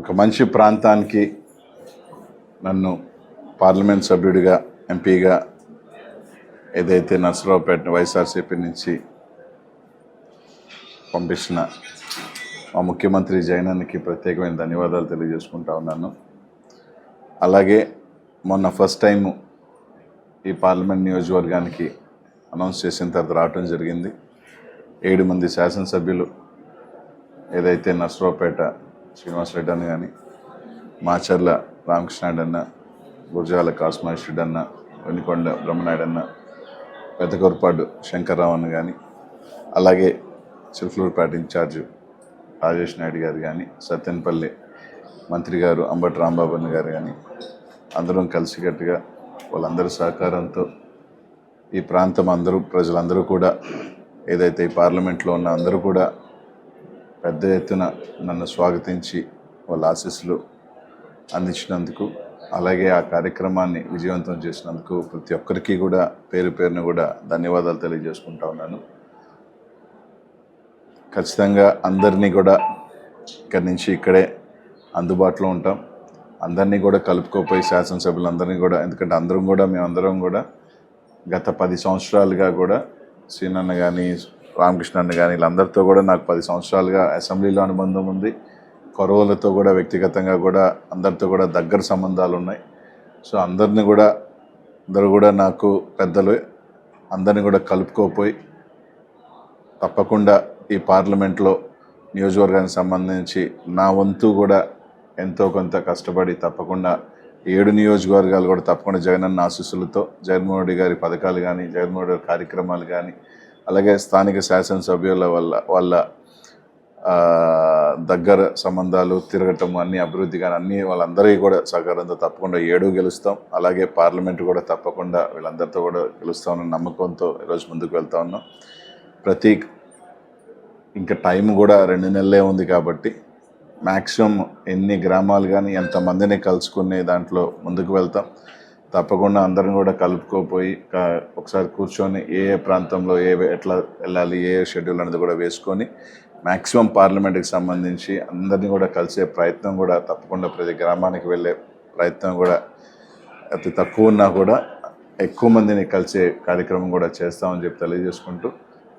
ఒక మంచి ప్రాంతానికి నన్ను పార్లమెంట్ సభ్యుడిగా ఎంపీగా ఏదైతే నర్సరావుపేట వైఎస్ఆర్సీపీ నుంచి పంపించిన మా ముఖ్యమంత్రి జగనన్నకి ప్రత్యేకమైన ధన్యవాదాలు తెలియజేసుకుంటా ఉన్నాను. అలాగే మొన్న ఫస్ట్ టైం ఈ పార్లమెంట్ నియోజకవర్గానికి అనౌన్స్ చేసిన తర్వాత రావటం జరిగింది. ఏడు మంది శాసనసభ్యులు ఏదైతే నర్సరావుపేట శ్రీనివాసరెడ్డి అన్న కానీ మాచర్ల రామకృష్ణారెడ్డి అన్న గురజాల కాసుమహేశ్వరుడు అన్న వెన్నికొండ బ్రహ్మనాయుడు అన్న పెద్దకొరపాడు శంకర్రావు అన్న కానీ అలాగే చిలుకలూరుపేట ఇన్ఛార్జ్ రాజేష్ నాయుడు గారు కానీ సత్యనపల్లి మంత్రి గారు అంబటి రాంబాబు అన్న గారు కానీ అందరం కలిసికట్టుగా వాళ్ళందరి సహకారంతో ఈ ప్రాంతం అందరూ ప్రజలందరూ కూడా ఏదైతే ఈ పార్లమెంట్లో ఉన్న అందరూ కూడా పెద్ద ఎత్తున నన్ను స్వాగతించి వాళ్ళ ఆశీస్సులు అందించినందుకు అలాగే ఆ కార్యక్రమాన్ని విజయవంతం చేసినందుకు ప్రతి ఒక్కరికి కూడా పేరు పేరును కూడా ధన్యవాదాలు తెలియజేసుకుంటా ఉన్నాను. ఖచ్చితంగా అందరినీ కూడా ఇక్కడి నుంచి ఇక్కడే అందుబాటులో ఉంటాం. అందరినీ కూడా కలుపుకోపోయి శాసనసభ్యులందరినీ కూడా ఎందుకంటే అందరం కూడా మేమందరం కూడా గత పది సంవత్సరాలుగా కూడా సీనన్న కానీ రామకృష్ణ కానీ వీళ్ళందరితో కూడా నాకు పది సంవత్సరాలుగా అసెంబ్లీలో అనుబంధం ఉంది. కొరవలతో కూడా వ్యక్తిగతంగా కూడా అందరితో కూడా దగ్గర సంబంధాలు ఉన్నాయి. సో అందరిని కూడా అందరూ కూడా నాకు పెద్దలు అందరిని కూడా కలుపుకోపోయి తప్పకుండా ఈ పార్లమెంట్లో నియోజకవర్గానికి సంబంధించి నా వంతు కూడా ఎంతో కొంత కష్టపడి తప్పకుండా ఏడు నియోజకవర్గాలు కూడా తప్పకుండా జగనన్న ఆశీస్సులతో జగన్మోహన్ రెడ్డి గారి పథకాలు కానీ జగన్మోహన్ రెడ్డి గారి కార్యక్రమాలు కానీ అలాగే స్థానిక శాసనసభ్యుల వల్ల వాళ్ళ దగ్గర సంబంధాలు తిరగటం అన్ని అభివృద్ధి కానీ అన్నీ వాళ్ళందరికీ కూడా సహకారంతో తప్పకుండా ఏడు గెలుస్తాం. అలాగే పార్లమెంట్ కూడా తప్పకుండా వీళ్ళందరితో కూడా గెలుస్తామన్న నమ్మకంతో ఈరోజు ముందుకు వెళ్తా ఉన్నాం. ప్రతి ఇంకా టైం కూడా రెండు నెలలే ఉంది కాబట్టి మ్యాక్సిమం ఎన్ని గ్రామాలు కానీ ఎంతమందిని కలుసుకునే దాంట్లో ముందుకు వెళ్తాం. తప్పకుండా అందరం కూడా కలుపుకోపోయి ఒకసారి కూర్చొని ఏ ఏ ప్రాంతంలో ఏ ఎట్లా వెళ్ళాలి ఏ ఏ షెడ్యూల్ అనేది కూడా వేసుకొని మ్యాక్సిమం పార్లమెంట్కి సంబంధించి అందరినీ కూడా కలిసే ప్రయత్నం కూడా తప్పకుండా ప్రతి గ్రామానికి వెళ్ళే ప్రయత్నం కూడా అతి తక్కువ ఉన్నా కూడా ఎక్కువ మందిని కలిసే కార్యక్రమం కూడా చేస్తామని చెప్పి తెలియజేసుకుంటూ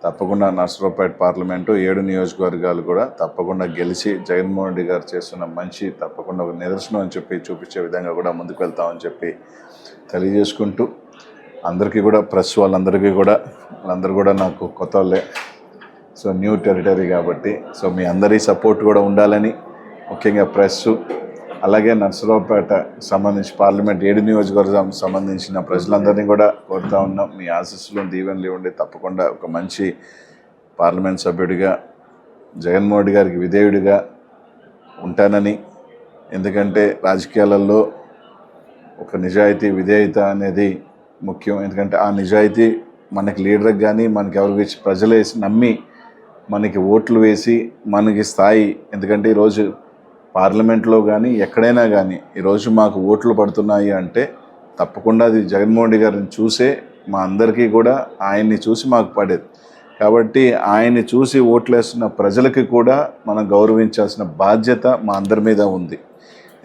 తప్పకుండా నర్సరావుపేట పార్లమెంటు ఏడు నియోజకవర్గాలు కూడా తప్పకుండా గెలిచి జగన్మోహన్ రెడ్డి గారు చేస్తున్న మంచి తప్పకుండా ఒక నిదర్శనం అని చెప్పి చూపించే విధంగా కూడా ముందుకు వెళ్తామని చెప్పి తెలియజేసుకుంటూ అందరికీ కూడా ప్రెస్ వాళ్ళందరికీ కూడా వాళ్ళందరూ కూడా నాకు కొత్త వాళ్ళే. సో న్యూ టెరిటరీ కాబట్టి సో మీ అందరి సపోర్ట్ కూడా ఉండాలని ముఖ్యంగా ప్రెస్ అలాగే నర్సరావుపేట సంబంధించి పార్లమెంట్ ఏడు నియోజకవర్గం సంబంధించిన ప్రజలందరినీ కూడా కోరుతా ఉన్నాం. మీ ఆశస్సులు దీవెనలు ఇవ్వండి. తప్పకుండా ఒక మంచి పార్లమెంట్ సభ్యుడిగా జగన్మోహన్ గారికి విధేయుడిగా ఉంటానని. ఎందుకంటే రాజకీయాలలో ఒక నిజాయితీ విధేయత అనేది ముఖ్యం. ఎందుకంటే ఆ నిజాయితీ మనకి లీడర్కి కానీ మనకి ఎవరికి ప్రజలు వేసి నమ్మి మనకి ఓట్లు వేసి మనకి స్థాయి. ఎందుకంటే ఈరోజు పార్లమెంట్లో కానీ ఎక్కడైనా కానీ ఈరోజు మాకు ఓట్లు పడుతున్నాయి అంటే తప్పకుండా అది జగన్మోహన్ రెడ్డి గారిని చూసే మా అందరికీ కూడా ఆయన్ని చూసి మాకు పడేది. కాబట్టి ఆయన్ని చూసి ఓట్లేస్తున్న ప్రజలకి కూడా మనం గౌరవించాల్సిన బాధ్యత మా అందరి మీద ఉంది.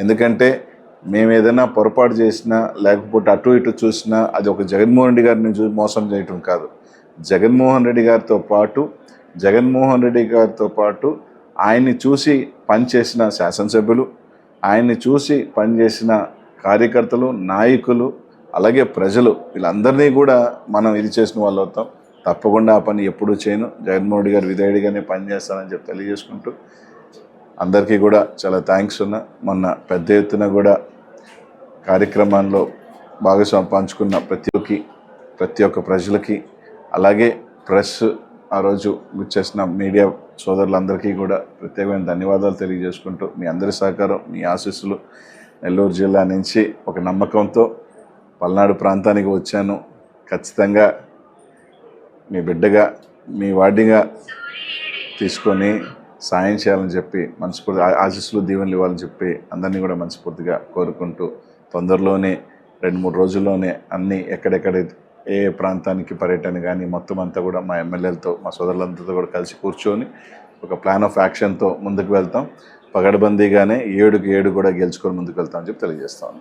ఎందుకంటే మేము ఏదైనా పొరపాటు చేసినా లేకపోతే అటు ఇటు చూసినా అది ఒక జగన్మోహన్ రెడ్డి గారిని చూ మోసం చేయటం కాదు. జగన్మోహన్ రెడ్డి గారితో పాటు జగన్మోహన్ రెడ్డి గారితో పాటు ఆయన్ని చూసి పనిచేసిన శాసనసభ్యులు ఆయన్ని చూసి పనిచేసిన కార్యకర్తలు నాయకులు అలాగే ప్రజలు వీళ్ళందరినీ కూడా మనం ఇది చేసిన వాళ్ళు అవుతాం. తప్పకుండా ఆ పని ఎప్పుడూ చేయను. జగన్మోహన్ రెడ్డి గారు విధేయుడిగానే పనిచేస్తానని చెప్పి తెలియజేసుకుంటూ అందరికీ కూడా చాలా థ్యాంక్స్ ఉన్నా. మొన్న పెద్ద ఎత్తున కూడా కార్యక్రమాల్లో భాగస్వామి పంచుకున్న ప్రతి ఒక్కరికి ప్రతి ఒక్క ప్రజలకి అలాగే ప్రెస్ ఆ రోజు చేసిన మీడియా సోదరులందరికీ కూడా ప్రత్యేకమైన ధన్యవాదాలు తెలియజేసుకుంటూ మీ అందరి సహకారం మీ ఆశీస్సులు నెల్లూరు జిల్లా నుంచి ఒక నమ్మకంతో పల్నాడు ప్రాంతానికి వచ్చాను. ఖచ్చితంగా మీ బిడ్డగా మీ వాడిగా తీసుకొని సాయం చేయాలని చెప్పి మనస్ఫూర్తి ఆశీస్సులు దీవెనలు ఇవ్వాలని చెప్పి అందరినీ కూడా మనస్ఫూర్తిగా కోరుకుంటూ తొందరలోనే రెండు మూడు రోజుల్లోనే అన్నీ ఎక్కడెక్కడ ఏ ఏ ప్రాంతానికి పర్యటన కానీ మొత్తం అంతా కూడా మా ఎమ్మెల్యేలతో మా సోదరులందరితో కూడా కలిసి కూర్చొని ఒక ప్లాన్ ఆఫ్ యాక్షన్తో ముందుకు వెళ్తాం. పగడబందీగానే ఏడుకి ఏడు కూడా గెలుచుకొని ముందుకు వెళ్తామని చెప్పి తెలియజేస్తాను